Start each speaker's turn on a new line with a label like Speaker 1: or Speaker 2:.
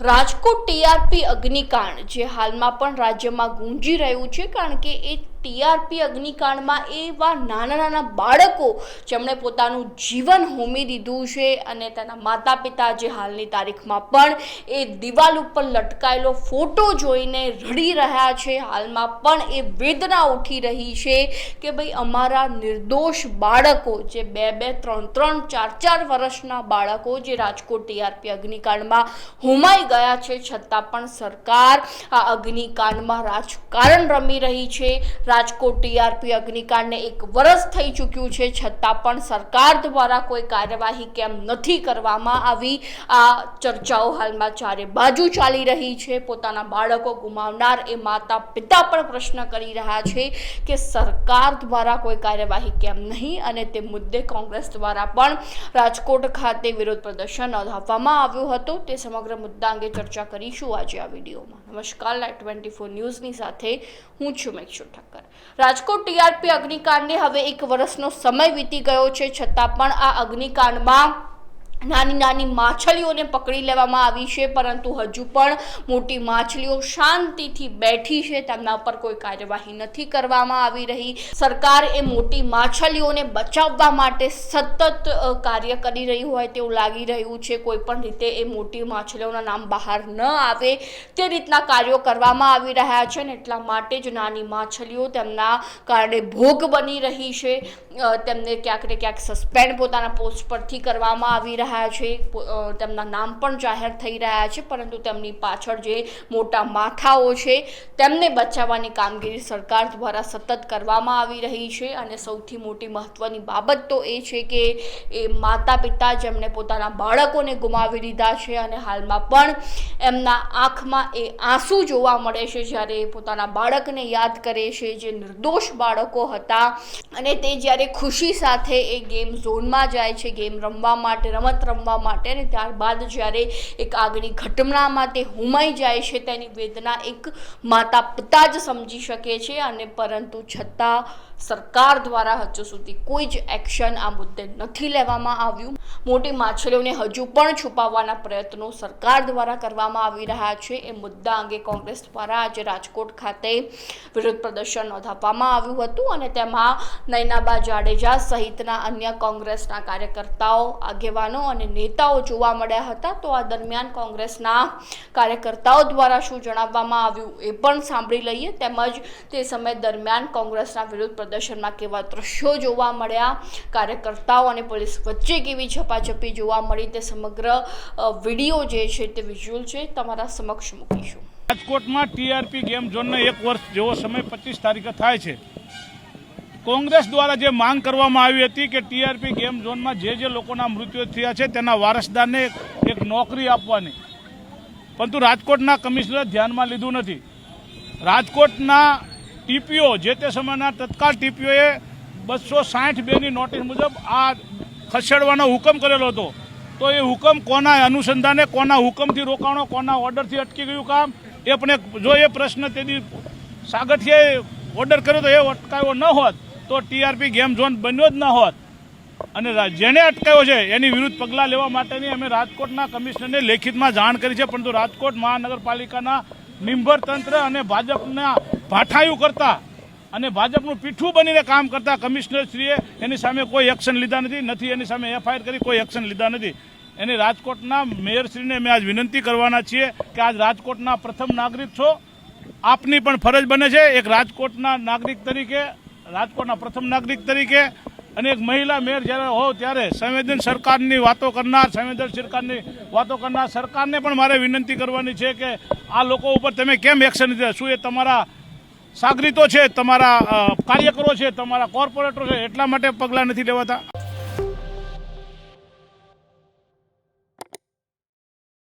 Speaker 1: Rajkot TRP અગ્નિકાંડ જે હાલમાં પણ રાજ્યમાં ગુંજી રહ્યું છે કારણ કે એ ટીઆરપી અગ્નિકાંડમાં એવા નાના નાના બાળકો જેમણે પોતાનું જીવન હોમી દીધું છે અને તેના માતા પિતા જે હાલની તારીખમાં પણ એ દિવાલ ઉપર લટકાયેલો ફોટો જોઈને રડી રહ્યા છે. હાલમાં પણ એ વેદના ઉઠી રહી છે કે ભાઈ અમારા નિર્દોષ બાળકો, જે બે બે ત્રણ ત્રણ ચાર ચાર વર્ષના બાળકો જે રાજકોટ ટીઆરપી અગ્નિકાંડમાં હોમાઈ ગયા છે, છતાં પણ સરકાર આ અગ્નિકાંડમાં રાજકારણ રમી રહી છે. રાજકોટ ટીઆરપી અગ્નિકાંડને એક વર્ષ થઈ ચૂક્યું છે, છતાં પણ સરકાર દ્વારા કોઈ કાર્યવાહી કેમ નથી કરવામાં આવી? આ ચર્ચાઓ હાલમાં ચારે બાજુ ચાલી રહી છે. પોતાના બાળકો ગુમાવનાર એ માતા પિતા પણ પ્રશ્ન કરી રહ્યા છે કે સરકાર દ્વારા કોઈ કાર્યવાહી કેમ નહીં? અને તે મુદ્દે કોંગ્રેસ દ્વારા પણ રાજકોટ ખાતે વિરોધ પ્રદર્શન નોંધાવવામાં આવ્યું હતું. તે સમગ્ર મુદ્દા અંગે ચર્ચા કરીશું આજે આ વિડીયોમાં. નમસ્કાર. લાઈટ ટ્વેન્ટી ફોર ન્યૂઝની સાથે હું છું મેક્ષુ ઠક્કર. રાજકોટ ટીઆરપી અગ્નિકાંડને હવે એક વર્ષનો સમય વીતી ગયો છે છતાં પણ આ અગ્નિકાંડમાં નાની નાની માછલીઓને પકડી લેવામાં આવી છે, પરંતુ હજુ પણ મોટી માછલીઓ શાંતિથી બેઠી છે. તેમના પર કોઈ કાર્યવાહી નથી કરવામાં આવી રહી. સરકાર એ મોટી માછલીઓને બચાવવા માટે સતત કાર્ય કરી રહી હોય તેવું લાગી રહ્યું છે. કોઈ પણ રીતે એ મોટી માછલીઓના નામ બહાર ન આવે તે રીતના કાર્યો કરવામાં આવી રહ્યા છે ને એટલા માટે જ નાની માછલીઓ તેમના કારણે ભોગ બની રહી છે. તેમને ક્યાંક ને ક્યાંક સસ્પેન્ડ પોતાના પોસ્ટ પરથી કરવામાં આવી રહ્યા છે. તેમના નામ પણ જાહેર થઈ રહ્યા છે, પરંતુ તેમની પાછળ જે મોટા માથાઓ છે, તેમને બચાવવાની કામગીરી સરકાર દ્વારા સતત કરવામાં આવી રહી છે. અને સૌથી મોટી મહત્વની બાબત તો એ છે કે, એ માતા પિતા જેમણે પોતાના બાળકોને ગુમાવી દીધા છે અને હાલમાં પણ એમના આંખમાં એ આંસુ જોવા મળે છે, જ્યારે એ પોતાના બાળકને યાદ કરે છે. જે નિર્દોષ બાળકો હતા અને તે જ્યારે ખુશી સાથે એ ગેમ ઝોનમાં જાય છે, ગેમ રમવા માટે રમત રમવા માટે અને ત્યારબાદ જ્યારે એક આગની ઘટનામાં તે હુમાઈ જાય છે, તેની વેદના એક માતા પિતા જ સમજી શકે છે અને પરંતુ છતાં સરકાર દ્વારા હજુ સુધી કોઈ જ એક્શન આ મુદ્દે નથી લેવામાં આવ્યું. મોટી માછલીઓને હજુ પણ છુપાવવાના પ્રયત્નો સરકાર દ્વારા કરવામાં આવી રહ્યા છે. એ મુદ્દા અંગે કોંગ્રેસ દ્વારા આજે રાજકોટ ખાતે વિરોધ પ્રદર્શન નોંધાવવામાં આવ્યું હતું અને તેમાં નૈનાબા જાડેજા સહિતના અન્ય કોંગ્રેસના કાર્યકર્તાઓ, આગેવાનો અને નેતાઓ જોવા મળ્યા હતા. તો આ દરમિયાન કોંગ્રેસના કાર્યકર્તાઓ દ્વારા શું જણાવવામાં આવ્યું એ પણ સાંભળી લઈએ. તેમજ તે સમય દરમિયાન કોંગ્રેસના વિરોધ પ્રદર્શનમાં કેવા દ્રશ્યો જોવા મળ્યા, કાર્યકર્તાઓ અને પોલીસ વચ્ચે કેવી ઝપાઝપી જોવા મળી તે સમગ્ર વીડિયો જે છે તે વિઝ્યુઅલ છે તમારા સમક્ષ મૂકીશું.
Speaker 2: રાજકોટમાં ટીઆરપી ગેમ ઝોનનો એક વર્ષ જેવો સમય પચીસ તારીખે થાય છે. કોંગ્રેસ દ્વારા જે માંગ કરવામાં આવી હતી કે ટીઆરપી ગેમ ઝોનમાં જે જે લોકોના મૃત્યુ થયા છે તેના વારસદારને એક- નોકરી આપવાની. પરંતુ રાજકોટના કમિશનરે ધ્યાનમાં લીધું નથી. રાજકોટના ટીપીઓ જે તે સમયના તત્કાલ ટીપીઓએ બસો સાઠ બેની નોટિસ મુજબ આ ખસેડવાનો હુકમ કરેલો હતો. તો એ હુકમ કોના અનુસંધાને, કોના હુકમથી રોકાણો, કોના ઓર્ડરથી અટકી ગયું કામ, એ પણ જો એ પ્રશ્ન તેની સાગઠિયાએ ઓર્ડર કર્યો તો એ અટકાયો ન હોત, તો ટીઆરપી ગેમ ઝોન બન્યો જ ન હોત. અને જેને અટકાયો છે, એની વિરુદ્ધ પગલાં લેવા માટેની અમે રાજકોટના કમિશનરને લેખિતમાં જાણ કરી છે, પરંતુ રાજકોટ મહાનગરપાલિકાના નિંભર તંત્ર અને ભાજપના ભાઠાયું કરતા અને ભાજપનું પીઠું બનીને કામ કરતા કમિશનરશ્રીએ એની સામે કોઈ એક્શન લીધા નથી નથી એની સામે એફઆઈઆર કરી કોઈ એક્શન લીધા નથી. એની રાજકોટના મેયરશ્રીને અમે આજ વિનંતી કરવાના છીએ કે આજ રાજકોટના પ્રથમ નાગરિક છો. આપની પણ ફરજ બને છે એક રાજકોટના નાગરિક તરીકે, રાજકોટના પ્રથમ નાગરિક તરીકે અને એક મહિલા મેયર જ્યારે હો ત્યારે સંવેદન સરકારની વાતો કરનાર, સંવેદન સરકારની વાતો કરનાર સરકારને પણ મારે વિનંતી કરવાની છે કે આ લોકો ઉપર તમે કેમ એક્શન લીધા? શું એ તમારા સાગરીતો છે તમારા કાર્યકરો છે તમારા કોર્પોરેટરો છે એટલા માટે પગલાં નથી લેવાતા.